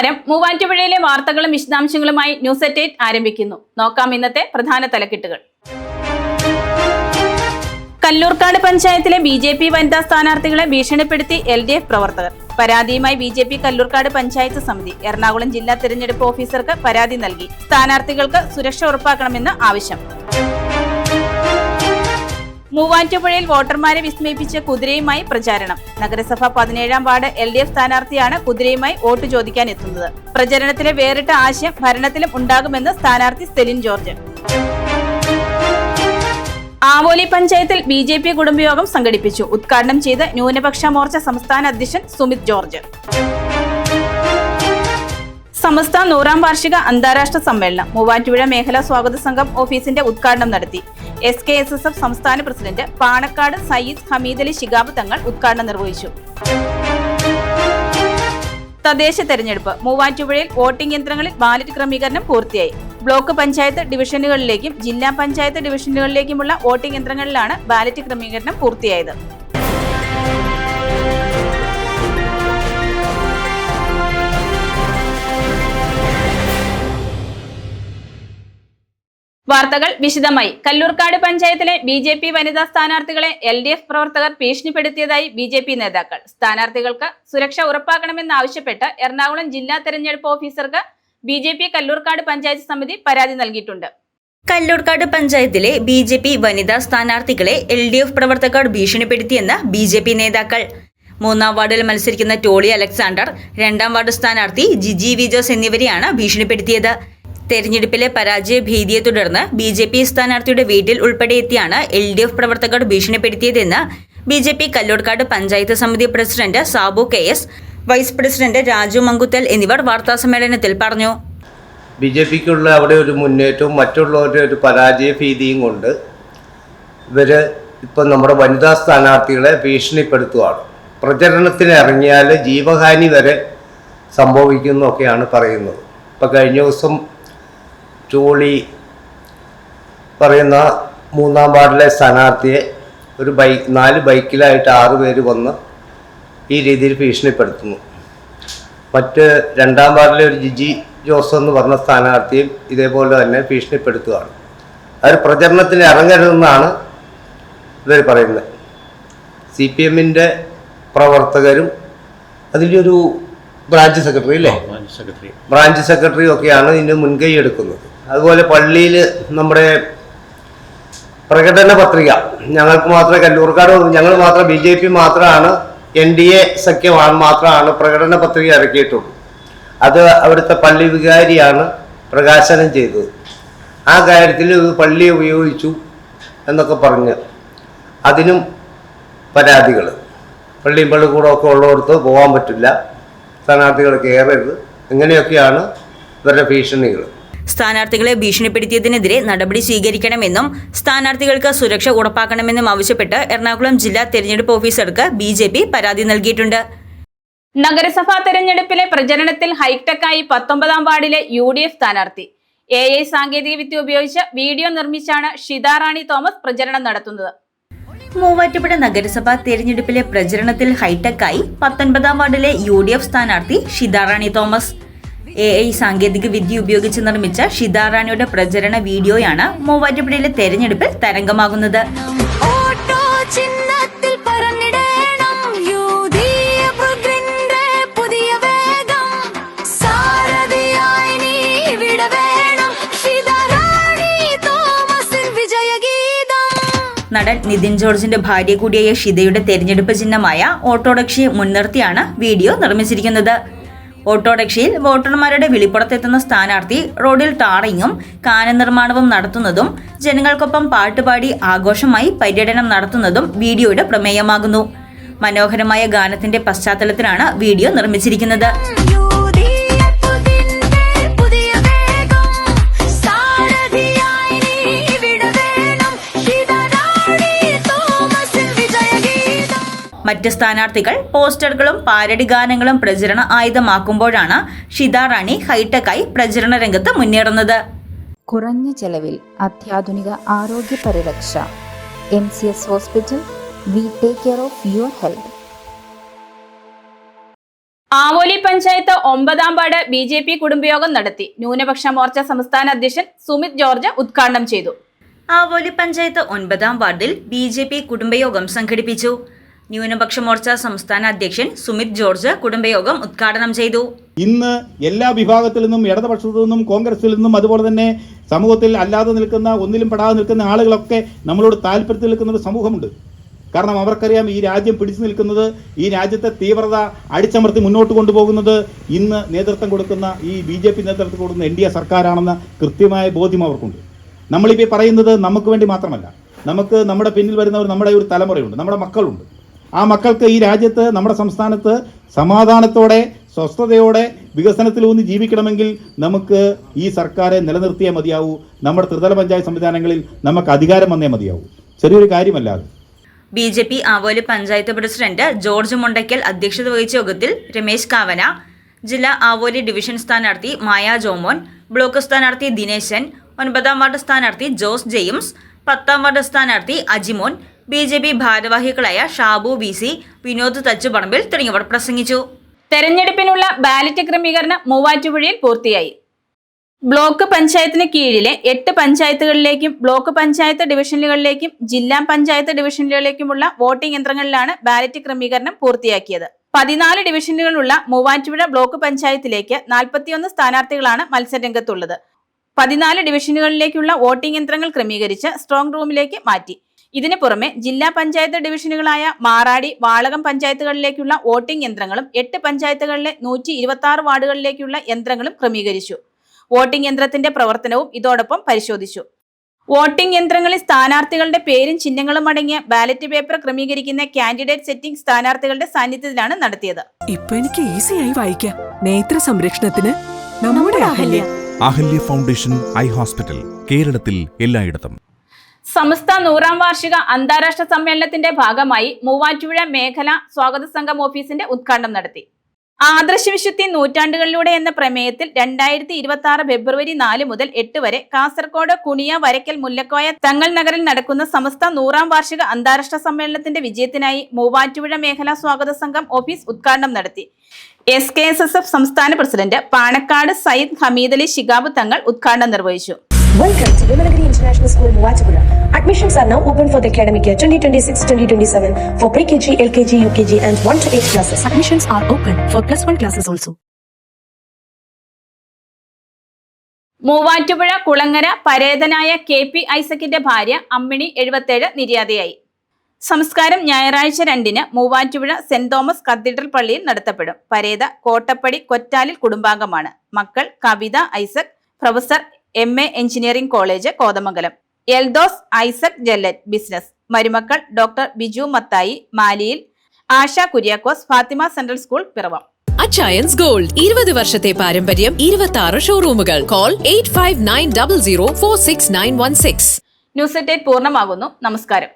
നമസ്കാരം. മൂവാറ്റുപുഴയിലെ വാർത്തകളും വിശദാംശങ്ങളുമായി ന്യൂസ് അറ്റ് എയ്റ്റ് ആരംഭിക്കുന്നു. നോക്കാം ഇന്നത്തെ പ്രധാന തലക്കെട്ടുകൾ. കല്ലൂർക്കാട് പഞ്ചായത്തിലെ ബി ജെ പി വനിതാ സ്ഥാനാർത്ഥികളെ ഭീഷണിപ്പെടുത്തി എൽ ഡി എഫ് പ്രവർത്തകർ. പരാതിയുമായി B J P Kalloorkkad panchayat സമിതി എറണാകുളം ജില്ലാ തെരഞ്ഞെടുപ്പ് ഓഫീസർക്ക് പരാതി നൽകി. സ്ഥാനാർത്ഥികൾക്ക് സുരക്ഷ ഉറപ്പാക്കണമെന്ന് ആവശ്യം. മൂവാറ്റുപുഴയിൽ വോട്ടർമാരെ വിസ്മയിപ്പിച്ച കുതിരയുമായി പ്രചാരണം. നഗരസഭ പതിനേഴാം വാർഡ് എൽ ഡി എഫ് സ്ഥാനാർത്ഥിയാണ് കുതിരയുമായി വോട്ട് ചോദിക്കാൻ എത്തുന്നത്. പ്രചരണത്തിലെ വേറിട്ട ആശയം ഭരണത്തിലും ഉണ്ടാകുമെന്ന് സ്ഥാനാർത്ഥി സെലിൻ ജോർജ്. ആവോലി പഞ്ചായത്തിൽ ബി ജെ പി കുടുംബയോഗം സംഘടിപ്പിച്ചു. ഉദ്ഘാടനം ചെയ്ത് ന്യൂനപക്ഷ മോർച്ച സംസ്ഥാന അധ്യക്ഷൻ സുമിത് ജോർജ്. സമസ്ത നൂറാം വാർഷിക അന്താരാഷ്ട്ര സമ്മേളനം മൂവാറ്റുപുഴ മേഖലാ സ്വാഗത സംഘം ഓഫീസിന്റെ ഉദ്ഘാടനം നടത്തി. S K S S F സംസ്ഥാന പ്രസിഡന്റ് പാണക്കാട് സയ്യിദ് ഹമീദ് അലി ഷിഗാബ് തങ്ങൾ ഉദ്ഘാടനം നിർവഹിച്ചു. തദ്ദേശ തെരഞ്ഞെടുപ്പ് മൂവാറ്റുപുഴയിൽ വോട്ടിംഗ് യന്ത്രങ്ങളിൽ ബാലറ്റ് ക്രമീകരണം പൂർത്തിയായി. ബ്ലോക്ക് പഞ്ചായത്ത് ഡിവിഷനുകളിലേക്കും ജില്ലാ പഞ്ചായത്ത് ഡിവിഷനുകളിലേക്കുമുള്ള വോട്ടിംഗ് യന്ത്രങ്ങളിലാണ് ബാലറ്റ് ക്രമീകരണം പൂർത്തിയായത്. വാർത്തകൾ വിശദമായി. കല്ലൂർക്കാട് പഞ്ചായത്തിലെ ബി ജെ പി വനിതാ സ്ഥാനാർത്ഥികളെ എൽ ഡി എഫ് പ്രവർത്തകർ ഭീഷണിപ്പെടുത്തിയതായി ബി ജെ പി നേതാക്കൾ. സ്ഥാനാർത്ഥികൾക്ക് സുരക്ഷ ഉറപ്പാക്കണമെന്നാവശ്യപ്പെട്ട് എറണാകുളം ജില്ലാ തെരഞ്ഞെടുപ്പ് ഓഫീസർക്ക് B J P Kalloorkad panchayat സമിതി പരാതി നൽകിയിട്ടുണ്ട്. കല്ലൂർക്കാട് പഞ്ചായത്തിലെ ബി ജെ പി വനിതാ സ്ഥാനാർത്ഥികളെ എൽ ഡി എഫ് പ്രവർത്തകർ ഭീഷണിപ്പെടുത്തിയെന്ന് ബി ജെ പി നേതാക്കൾ. മൂന്നാം വാർഡിൽ മത്സരിക്കുന്ന ടോളി അലക്സാണ്ടർ രണ്ടാം വാർഡ് സ്ഥാനാർത്ഥി ജിജി വിജോസ് എന്നിവരെയാണ് ഭീഷണിപ്പെടുത്തിയത്. തെരഞ്ഞെടുപ്പിലെ പരാജയ ഭീതിയെ തുടർന്ന് ബി ജെ പി സ്ഥാനാർത്ഥിയുടെ വീട്ടിൽ ഉൾപ്പെടെ എത്തിയാണ് എൽ ഡി എഫ് പ്രവർത്തകർ ഭീഷണിപ്പെടുത്തിയതെന്ന് B J P Kalloorkad panchayat സമിതി president Sabu K S vice president Raju Mankuthal എന്നിവർ വാർത്താ സമ്മേളനത്തിൽ പറഞ്ഞു. ബി ജെ പിക്കുള്ള അവിടെ ഒരു മുന്നേറ്റവും മറ്റുള്ളവരുടെ ഒരു പരാജയ ഭീതിയും കൊണ്ട് ഇവർ ഇപ്പം നമ്മുടെ വനിതാ സ്ഥാനാർത്ഥികളെ ഭീഷണിപ്പെടുത്തുകയാണ് പ്രചരണത്തിന് ഇറങ്ങിയാൽ ജീവഹാനി വരെ സംഭവിക്കുന്നൊക്കെയാണ് പറയുന്നത്. ഇപ്പം കഴിഞ്ഞ ദിവസം ടോളി പറയുന്ന മൂന്നാം വാർഡിലെ സ്ഥാനാർത്ഥിയെ ഒരു ബൈക്ക് നാല് ബൈക്കിലായിട്ട് ആറ് പേര് വന്ന് ഈ രീതിയിൽ ഭീഷണിപ്പെടുത്തുന്നു. മറ്റ് രണ്ടാം വാർഡിലെ ഒരു ജിജി ജോസ് എന്ന് പറഞ്ഞ സ്ഥാനാർത്ഥിയും ഇതേപോലെ തന്നെ ഭീഷണിപ്പെടുത്തുകയാണ്. അവർ പ്രചരണത്തിന് ഇറങ്ങരുതെന്നാണ് ഇവർ പറയുന്നത്. സി പി എമ്മിന്റെ പ്രവർത്തകരും അതിന്റെ ഒരു ബ്രാഞ്ച് സെക്രട്ടറി അല്ലേ സെക്രട്ടറി. ബ്രാഞ്ച് സെക്രട്ടറി ഒക്കെയാണ് ഇതിന് മുൻകൈ എടുക്കുന്നത്. അതുപോലെ പള്ളിയിൽ നമ്മുടെ പ്രകടന പത്രിക. ഞങ്ങൾക്ക് മാത്രമേ കല്ലൂർക്കാട് ഞങ്ങൾ മാത്രം ബി ജെ പി മാത്രമാണ് എൻ ഡി എ സഖ്യമാണ് മാത്രമാണ് പ്രകടന പത്രിക ഇറക്കിയിട്ടുള്ളൂ അത് അവിടുത്തെ പള്ളി വികാരിയാണ് പ്രകാശനം ചെയ്തത്. ആ കാര്യത്തിൽ പള്ളി ഉപയോഗിച്ചു എന്നൊക്കെ പറഞ്ഞ് അതിനും പരാതികൾ. പള്ളിയും പള്ളിക്കൂടമൊക്കെ ഉള്ളിടത്ത് പോകാൻ പറ്റില്ല. സ്ഥാനാർത്ഥികൾ കയറരുത് ഇങ്ങനെയൊക്കെയാണ് ഇവരുടെ ഭീഷണികൾ. സ്ഥാനാർത്ഥികളെ ഭീഷണിപ്പെടുത്തിയതിനെതിരെ നടപടി സ്വീകരിക്കണമെന്നും സ്ഥാനാർത്ഥികൾക്ക് സുരക്ഷ ഉറപ്പാക്കണമെന്നും ആവശ്യപ്പെട്ട് എറണാകുളം ജില്ലാ തെരഞ്ഞെടുപ്പ് ഓഫീസർക്ക് ബി ജെ പി പരാതി നൽകിയിട്ടുണ്ട്. നഗരസഭാ തെരഞ്ഞെടുപ്പിലെ പ്രചരണത്തിൽ ഹൈടെക്കായി പത്തൊമ്പതാം വാർഡിലെ യു ഡി എഫ് സ്ഥാനാർത്ഥി. എ ഐ സാങ്കേതിക വിദ്യ ഉപയോഗിച്ച് വീഡിയോ നിർമ്മിച്ചാണ് ഷിതാറാണി തോമസ് പ്രചരണം നടത്തുന്നത്. മൂവാറ്റുപുഴ നഗരസഭാ തെരഞ്ഞെടുപ്പിലെ പ്രചരണത്തിൽ ഹൈടെക്കായി പത്തൊൻപതാം വാർഡിലെ യു ഡി എഫ് സ്ഥാനാർത്ഥി ഷിതാറാണി തോമസ്. എ ഐ സാങ്കേതിക വിദ്യ ഉപയോഗിച്ച് നിർമ്മിച്ച ഷിതാറാണിയുടെ പ്രചരണ വീഡിയോയാണ് മൂവാറ്റുപുഴയിലെ തെരഞ്ഞെടുപ്പിൽ തരംഗമാകുന്നത്. നടൻ നിതിൻ ജോർജിന്റെ ഭാര്യ കൂടിയായ ഷിതയുടെ തെരഞ്ഞെടുപ്പ് ചിഹ്നമായ ഓട്ടോറിക്ഷയെ മുൻനിർത്തിയാണ് വീഡിയോ നിർമ്മിച്ചിരിക്കുന്നത്. ഓട്ടോറിക്ഷയിൽ വോട്ടർമാരുടെ വിളിപ്പുറത്തെത്തുന്ന സ്ഥാനാർത്ഥി റോഡിൽ ടാറിങ്ങും കാന നിർമ്മാണവും നടത്തുന്നതും ജനങ്ങൾക്കൊപ്പം പാട്ടുപാടി ആഘോഷമായി പര്യടനം നടത്തുന്നതും വീഡിയോയുടെ പ്രമേയമാകുന്നു. മനോഹരമായ ഗാനത്തിന്റെ പശ്ചാത്തലത്തിലാണ് വീഡിയോ നിർമ്മിച്ചിരിക്കുന്നത്. മറ്റ് സ്ഥാനാർത്ഥികൾ പോസ്റ്ററുകളും പാരടി ഗാനങ്ങളും പ്രചരണ ആയുധമാക്കുമ്പോഴാണ് ഷിത റാണി ഹൈടെക്കായി പ്രചരണ രംഗത്ത് മുന്നേറുന്നത്. കുറഞ്ഞ ചെലവിൽ അത്യാധുനിക ആരോഗ്യ പരിരക്ഷ. M C S hospital we take care of your health. Avoli panchayat ഒമ്പതാം വാർഡ് ബി ജെ പി കുടുംബയോഗം നടത്തി. ന്യൂനപക്ഷ മോർച്ച സംസ്ഥാന അധ്യക്ഷൻ സുമിത് ജോർജ് ഉദ്ഘാടനം ചെയ്തു. ആവോലി പഞ്ചായത്ത് ഒൻപതാം വാർഡിൽ ബി ജെ പി കുടുംബയോഗം സംഘടിപ്പിച്ചു. ന്യൂനപക്ഷ മോർച്ച സംസ്ഥാന അധ്യക്ഷൻ സുമിത് ജോർജ് കുടുംബയോഗം ഉദ്ഘാടനം ചെയ്തു. ഇന്ന് എല്ലാ വിഭാഗത്തിൽ നിന്നും ഇടതുപക്ഷത്തു നിന്നും കോൺഗ്രസിൽ നിന്നും അതുപോലെ തന്നെ സമൂഹത്തിൽ അല്ലാതെ നിൽക്കുന്ന ഒന്നിലും പെടാതെ നിൽക്കുന്ന ആളുകളൊക്കെ നമ്മളോട് താല്പര്യത്തിൽ നിൽക്കുന്ന ഒരു സമൂഹമുണ്ട്. കാരണം അവർക്കറിയാം ഈ രാജ്യം പിടിച്ചു നിൽക്കുന്നത് ഈ രാജ്യത്തെ തീവ്രത അടിച്ചമർത്തി മുന്നോട്ട് കൊണ്ടുപോകുന്നത് ഇന്ന് നേതൃത്വം കൊടുക്കുന്ന ഈ ബി ജെ പി നേതൃത്വം കൊടുക്കുന്ന എൻ ഡി എ സർക്കാരാണെന്ന കൃത്യമായ ബോധ്യം അവർക്കുണ്ട്. നമ്മളിപ്പോൾ പറയുന്നത് നമുക്ക് വേണ്ടി മാത്രമല്ല. നമുക്ക് നമ്മുടെ പിന്നിൽ വരുന്നവർ നമ്മുടെ ഒരു തലമുറയുണ്ട് നമ്മുടെ മക്കളുണ്ട്. ആ മക്കൾക്ക് ഈ രാജ്യത്ത് നമ്മുടെ സംസ്ഥാനത്ത് സമാധാനത്തോടെ സ്വസ്ഥതയോടെ വികസനത്തിലൂന്നി ജീവിക്കണമെങ്കിൽ നമുക്ക് ഈ സർക്കാരെ നിലനിർത്തിയേ മതിയാവൂ. നമ്മുടെ ത്രിതല പഞ്ചായത്ത് സംവിധാനങ്ങളിൽ നമുക്ക് അധികാരം വന്നേ മതിയാവൂ. ചെറിയൊരു കാര്യമല്ലാതെ. B J P Avoli panchayat president George Mundakkal അധ്യക്ഷത വഹിച്ച യോഗത്തിൽ രമേശ് കാവന ജില്ലാ ആവോലി ഡിവിഷൻ സ്ഥാനാർത്ഥി മായ ജോമോൻ ബ്ലോക്ക് സ്ഥാനാർത്ഥി ദിനേശൻ ഒൻപതാം വാർഡ് സ്ഥാനാർത്ഥി ജോസ് ജെയിംസ് പത്താം വാർഡ് സ്ഥാനാർത്ഥി അജിമോൻ ബി ജെ പി ഭാരവാഹികളായ ഷാബു വി സി വിനോദ് തച്ചുപറമ്പിൽ തുടങ്ങിയവർ പ്രസംഗിച്ചു. തെരഞ്ഞെടുപ്പിനുള്ള ബാലറ്റ് ക്രമീകരണം മൂവാറ്റുപുഴയിൽ പൂർത്തിയായി. ബ്ലോക്ക് പഞ്ചായത്തിന് കീഴിലെ എട്ട് പഞ്ചായത്തുകളിലേക്കും ബ്ലോക്ക് പഞ്ചായത്ത് ഡിവിഷനുകളിലേക്കും ജില്ലാ പഞ്ചായത്ത് ഡിവിഷനുകളിലേക്കുമുള്ള വോട്ടിംഗ് യന്ത്രങ്ങളിലാണ് ബാലറ്റ് ക്രമീകരണം പൂർത്തിയാക്കിയത്. പതിനാല് ഡിവിഷനുകളുള്ള മൂവാറ്റുപുഴ ബ്ലോക്ക് പഞ്ചായത്തിലേക്ക് നാൽപ്പത്തിയൊന്ന് സ്ഥാനാർത്ഥികളാണ് മത്സരരംഗത്തുള്ളത്. പതിനാല് ഡിവിഷനുകളിലേക്കുള്ള വോട്ടിംഗ് യന്ത്രങ്ങൾ ക്രമീകരിച്ച് സ്ട്രോങ് റൂമിലേക്ക് മാറ്റി. ഇതിനു പുറമെ ജില്ലാ പഞ്ചായത്ത് ഡിവിഷനുകളായ മാറാടി വാളകം പഞ്ചായത്തുകളിലേക്കുള്ള വോട്ടിംഗ് യന്ത്രങ്ങളും എട്ട് പഞ്ചായത്തുകളിലെ നൂറ്റി ഇരുപത്തി ആറ് വാർഡുകളിലേക്കുള്ള യന്ത്രങ്ങളും ക്രമീകരിച്ചു. വോട്ടിംഗ് യന്ത്രത്തിന്റെ പ്രവർത്തനവും ഇതോടൊപ്പം പരിശോധിച്ചു. വോട്ടിംഗ് യന്ത്രങ്ങളിൽ സ്ഥാനാർത്ഥികളുടെ പേരും ചിഹ്നങ്ങളും അടങ്ങിയ ബാലറ്റ് പേപ്പർ ക്രമീകരിക്കുന്ന കാൻഡിഡേറ്റ് സെറ്റിംഗ് സ്ഥാനാർത്ഥികളുടെ സാന്നിധ്യത്തിലാണ് നടത്തിയത്. ഇപ്പൊ എനിക്ക് ഈസിയായി വായിക്കാം. നേത്ര സംരക്ഷണത്തിന് നമ്മുടെ Ahalya. Ahalya foundation eye hospital കേരളത്തിൽ എല്ലായിടത്തും. സമസ്ത നൂറാം വാർഷിക അന്താരാഷ്ട്ര സമ്മേളനത്തിന്റെ ഭാഗമായി മൂവാറ്റുപുഴ മേഖല സ്വാഗത സംഘം ഓഫീസിന്റെ ഉദ്ഘാടനം നടത്തി. ആദർശവിശുദ്ധി നൂറ്റാണ്ടുകളിലൂടെ എന്ന പ്രമേയത്തിൽ രണ്ടായിരത്തി ഇരുപത്തി ആറ് ഫെബ്രുവരി നാല് മുതൽ എട്ട് വരെ കാസർഗോഡ് കുണിയ വരയ്ക്കൽ മുല്ലക്കോയ തങ്ങൾ നഗറിൽ നടക്കുന്ന സമസ്ത നൂറാം വാർഷിക അന്താരാഷ്ട്ര സമ്മേളനത്തിന്റെ വിജയത്തിനായി മൂവാറ്റുപുഴ മേഖലാ സ്വാഗത സംഘം ഓഫീസ് ഉദ്ഘാടനം നടത്തി. S K S S F സംസ്ഥാന പ്രസിഡന്റ് പാണക്കാട് സയ്യിദ് ഹമീദ് അലി ശിഗാബ് തങ്ങൾ ഉദ്ഘാടനം നിർവഹിച്ചു. Welcome to Vimalagiri International School, Muachapura. Admissions are now open for the academic year 2026-2027 for pre-KG, LKG, UKG and 1 to 8 classes. Admissions are open for plus 1 classes also. Muvattupuzha Kulangara പരേതനായ K P ഐസക്കിന്റെ ഭാര്യ അമ്മിണി എഴുപത്തേഴ് നിര്യാതയായി സംസ്കാരം ഞായറാഴ്ച രണ്ടിന് Muvattupuzha saint Thomas cathedral പള്ളിയിൽ നടത്തപ്പെടും പരേത കോട്ടപ്പടി കൊറ്റാലിൽ കുടുംബാംഗമാണ് മക്കൾ Kavitha Isaac professor M A engineering college Kothamangalam. Eldhos Isaac ജെല്ലറ്റ് business. മരുമക്കൾ doctor Biju Mathai Maliyil. Asha Kuriakose Fathima central school Piravom. Achayans gold. ഇരുപത് വർഷത്തെ പാരമ്പര്യം ഇരുപത്തി ആറ് ഷോറൂമുകൾ. Call eight five nine double zero four six nine one six. News at പൂർണമാകുന്നു. നമസ്കാരം.